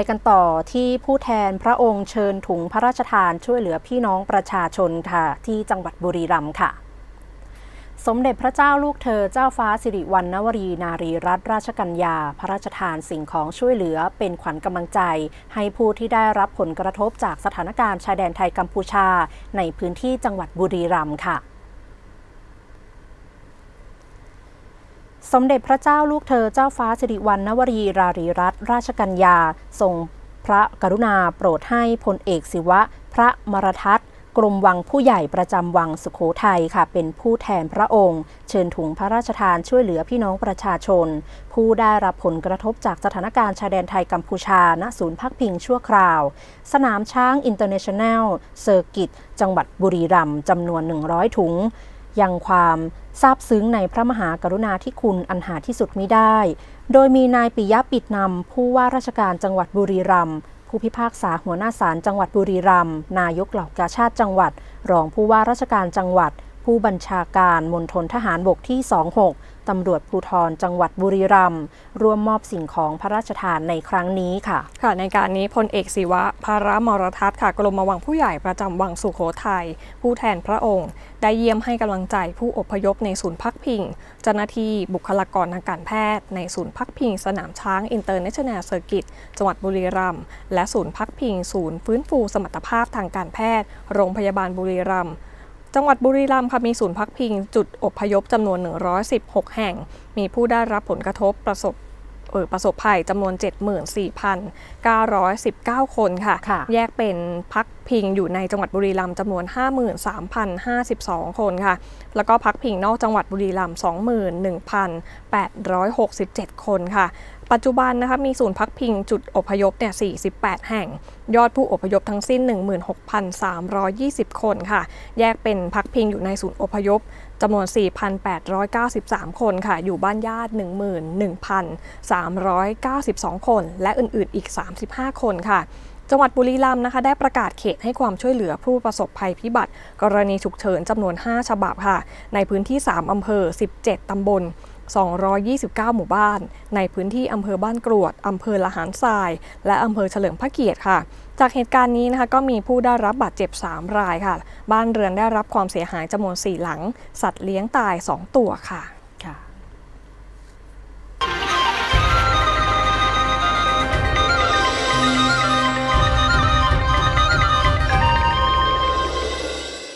ไปกันต่อที่ผู้แทนพระองค์เชิญถุงพระราชทานช่วยเหลือพี่น้องประชาชนค่ะ ที่จังหวัดบุรีรัมย์ค่ะ สมเด็จพระเจ้าลูกเธอเจ้าฟ้าสิริวัณณวรีนารีรัตนราชกัญญา พระราชทานสิ่งของช่วยเหลือเป็นขวัญกำลังใจ ให้ผู้ที่ได้รับผลกระทบจากสถานการณ์ชายแดนไทยกัมพูชา ในพื้นที่จังหวัดบุรีรัมย์ค่ะ สมเด็จพระเจ้าลูกเธอเจ้าฟ้าสิริวัณณวรีรารีรัตนราชกัญญา ทรงพระกรุณาโปรดให้พลเอกศิวะ พระมรทัตกรมวังผู้ใหญ่ประจำวังสุขโขทัยค่ะ เป็นผู้แทนพระองค์ เชิญถุงพระราชทานช่วยเหลือพี่น้องประชาชน ผู้ได้รับผลกระทบจากสถานการณ์ชายแดนไทยกัมพูชา ณ ศูนย์พักพิงชั่วคราว สนามช้างอินเตอร์เนชั่นแนลเซอร์กิต จังหวัดบุรีรัมย์จำนวน 100 ถุง ยังความซาบซึ้งในพระมหากรุณาธิคุณอันหาที่สุดมิได้ โดยมีนายปิยะปิดนำผู้ว่าราชการจังหวัดบุรีรัมย์ผู้พิพากษาหัวหน้าศาลจังหวัดบุรีรัมย์นายกเหล่ากาชาติจังหวัด รองผู้ว่าราชการจังหวัด ผู้บัญชาการมณฑลทหารบกที่ 26 ตำรวจภูธรจังหวัดบุรีรัมย์ร่วมมอบสิ่งของพระราชทานในครั้งนี้ค่ะ ค่ะในการนี้พลเอกศิวะ ภารมรทัศน์ค่ะกรมวังผู้ใหญ่ประจำวังสุโขทัยผู้แทนพระองค์ ได้เยี่ยมให้กำลังใจผู้อพยพในศูนย์พักพิง เจ้าหน้าที่บุคลากรทางการแพทย์ ในศูนย์พักพิง สนามช้างอินเตอร์เนชั่นแนลเซอร์กิตจังหวัดบุรีรัมย์และศูนย์พักพิง ศูนย์ฟื้นฟูสมรรถภาพทางการแพทย์ โรงพยาบาลบุรีรัมย์จังหวัดบุรีรัมย์ค่ะมีศูนย์พักพิง จุดอพยพจำนวน 116 แห่ง มีผู้ได้รับผลกระทบประสบ ประสบภัยจำนวน 74,919 คนค่ะค่ะแยกเป็นพักพิงอยู่ในจังหวัดบุรีรัมย์จำนวน 53,052 คนค่ะ แล้วก็พักพิงนอกจังหวัดบุรีรัมย์21,867 คนค่ะ ปัจจุบันนะคะมีศูนย์พักพิงจุดอพยพเนี่ย 48 แห่ง ยอดผู้อพยพทั้งสิ้น 16,320 คนค่ะ แยกเป็นพักพิงอยู่ในศูนย์อพยพจำนวน 4,893 คนค่ะ อยู่บ้านญาติ 11,392 คน และอื่นๆ อีก 35 คนค่ะจังหวัดบุรีรัมย์นะคะได้ประกาศเขตให้ความช่วยเหลือผู้ประสบภัยพิบัติ กรณีฉุกเฉินจำนวน 5 ฉบับค่ะ ในพื้นที่ 3 อำเภอ 17 ตำบล 229 หมู่บ้าน ในพื้นที่อำเภอบ้านกรวดอำเภอละหารทราย และอำเภอเฉลิมพระเกียรติค่ะ จากเหตุการณ์นี้นะคะก็มีผู้ได้รับบาดเจ็บ 3 รายค่ะ บ้านเรือนได้รับความเสียหายจำนวน 4 หลัง สัตว์เลี้ยงตาย 2 ตัวค่ะ